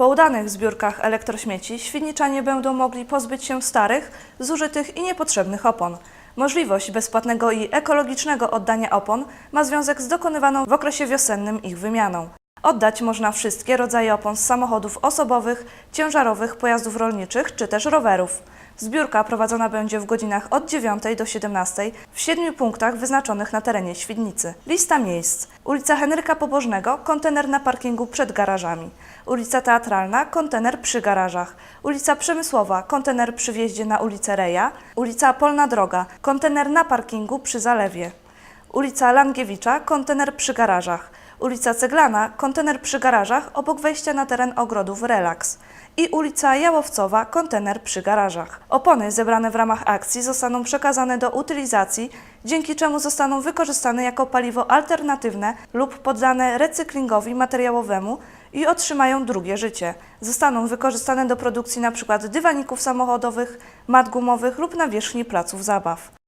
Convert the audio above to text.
Po udanych zbiórkach elektrośmieci świdniczanie będą mogli pozbyć się starych, zużytych i niepotrzebnych opon. Możliwość bezpłatnego i ekologicznego oddania opon ma związek z dokonywaną w okresie wiosennym ich wymianą. Oddać można wszystkie rodzaje opon z samochodów osobowych, ciężarowych, pojazdów rolniczych czy też rowerów. Zbiórka prowadzona będzie w godzinach od 9 do 17 w siedmiu punktach wyznaczonych na terenie Świdnicy. Lista miejsc. Ulica Henryka Pobożnego, kontener na parkingu przed garażami. Ulica Teatralna, kontener przy garażach. Ulica Przemysłowa, kontener przy wjeździe na ulicę Reja. Ulica Polna Droga, kontener na parkingu przy zalewie. Ulica Langiewicza, kontener przy garażach. Ulica Ceglana, kontener przy garażach obok wejścia na teren ogrodów Relax. I ulica Jałowcowa, kontener przy garażach. Opony zebrane w ramach akcji zostaną przekazane do utylizacji, dzięki czemu zostaną wykorzystane jako paliwo alternatywne lub poddane recyklingowi materiałowemu i otrzymają drugie życie. Zostaną wykorzystane do produkcji np. dywaników samochodowych, mat gumowych lub nawierzchni placów zabaw.